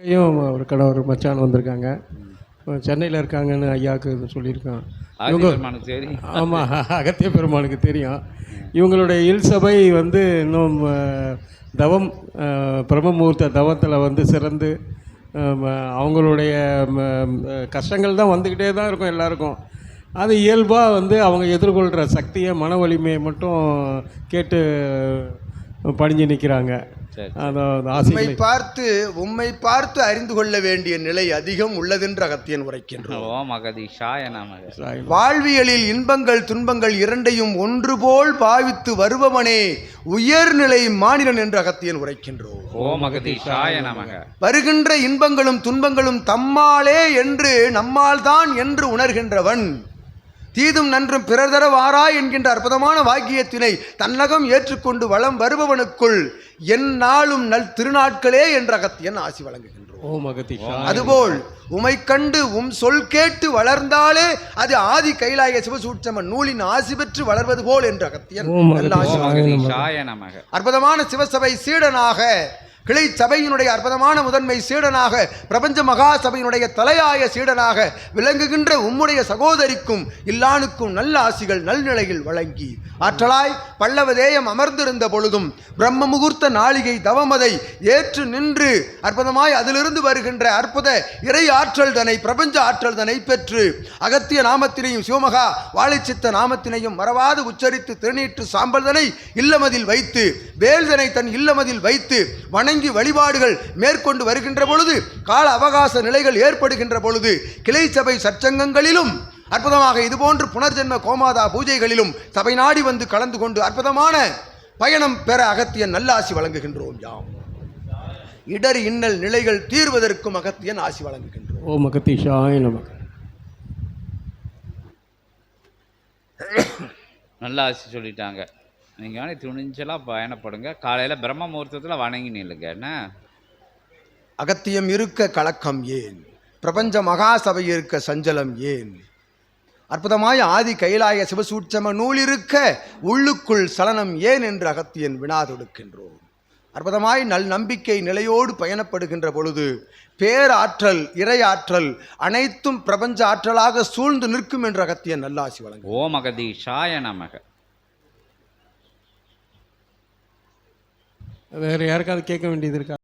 ஐயும் ஒரு கணவர் மச்சான் வந்திருக்காங்க. சென்னையில் இருக்காங்கன்னு ஐயாவுக்கு சொல்லியிருக்கான். இவங்க பெருமானுக்கு தெரியும். ஆமாம் அகத்திய பெருமானுக்கு தெரியும். இவங்களுடைய இல் சபை வந்து இன்னும் தவம் பிரம்மமுகூர்த்த தவத்தில் வந்து சிறந்து அவங்களுடைய கஷ்டங்கள் தான் வந்துக்கிட்டே தான் இருக்கும் எல்லாருக்கும். அது இயல்பாக வந்து அவங்க எதிர்கொள்கிற சக்தியை மன வலிமையை மட்டும் கேட்டு பணிஞ்சு நிற்கிறாங்க ஆசைகளை பார்த்து உம்மை பார்த்து அறிந்து கொள்ள வேண்டிய நிலை அதிகம் உள்ளதென்று அகத்தியன் சாய் வாழ்வியலில் இன்பங்கள் துன்பங்கள் இரண்டையும் ஒன்று போல் பாவித்து வருபவனே உயர்நிலை மாநிலன் என்று அகத்தியன் உரைக்கின்றோம். வருகின்ற இன்பங்களும் துன்பங்களும் தம்மாலே என்று நம்மால்தான் என்று உணர்கின்றவன். தீதும் நன்றும் பிறர் தர வாரா என்கின்ற அற்புதமான வாக்கியத்தினை தன்னகம் ஏற்றுக்கொண்டு வளம் வருபவனுக்குள் எந்நாளும் நல் திருநாட்களே என்ற அகத்தியன் ஆசி வழங்குகின்றோம். அதுபோல் உமை கண்டு உம் சொல் கேட்டு வளர்ந்தாலே அது ஆதி கைலாய சிவசூட்சம நூலின் ஆசி பெற்று வளர்வது போல் என்று அகத்தியன் அற்புதமான சிவசபை சீடனாக கிளை சபையினுடைய அற்புதமான முதன்மை சீடனாக பிரபஞ்ச மகா சபையினுடைய தலையாய சீடனாக விளங்குகின்ற உம்முடைய சகோதரிக்கும் இல்லானுக்கும் நல்ல ஆசிகள் நல்நிலையில் வழங்கி. ஆற்றலாய் பல்லவ தேயம் அமர்ந்திருந்த பொழுதும் பிரம்ம முகூர்த்த நாளிகை தவமதை ஏற்று நின்று அற்புதமாய் அதிலிருந்து வருகின்ற அற்புத இறை ஆற்றல் தனை பிரபஞ்ச ஆற்றல் தனை பெற்று அகத்திய நாமத்தினையும் சிவமகா வாழைச்சித்த நாமத்தினையும் மறவாது உச்சரித்து திருநீற்று சாம்பல்தனை இல்லமதில் வைத்து வேல்தனை தன் இல்லமதில் வைத்து வணங்கி வழிபாடுகள் மேற்கொண்டு வருகின்ற பொழுது கால அவகாச நிலைகள் ஏற்படுகின்ற பொழுது கிளை சபை சற்சங்கங்களிலும் அற்புதமாக இதுபோன்று புனர்ஜென்ம கோமாதா பூஜைகளிலும் சபை நாடி வந்து கலந்து கொண்டு அற்புதமான பயணம் பெற அகத்தியன் நல்லாசி வழங்குகின்றோம் யாம். இடர் இன்னல் நிலைகள் தீர்வதற்கும் அகத்தியன் ஆசி வழங்குகின்றோம். ஓ மகதி சாய் நமக்கு நல்ல ஆசி சொல்லிட்டாங்க. நீங்கள் வேணா துணிஞ்சலாக பயணப்படுங்க. காலையில் பிரம்ம முகூர்த்தத்தில் வணங்கி நில்லுங்க. என்ன? அகத்தியம் இருக்க கலக்கம் ஏன்? பிரபஞ்ச மகா சபை இருக்க சஞ்சலம் ஏன்? அற்புதமாய் ஆதி கைலாய சிவசூட்சம நூல் இருக்க உள்ளுக்குள் சலனம் ஏன் என்று அகத்தியன் வினா தொடுக்கின்றோம். அற்புதமாய் நல் நம்பிக்கை நிலையோடு பயணப்படுகின்ற பொழுது பேராற்றல் இறையாற்றல் அனைத்தும் பிரபஞ்ச ஆற்றலாக சூழ்ந்து நிற்கும் என்று அகத்தியன் நல்லாசி வழங்கும் ஓ மகதி ஷாய நமக. வேறு யாருக்காவது கேட்க வேண்டியது இருக்கா?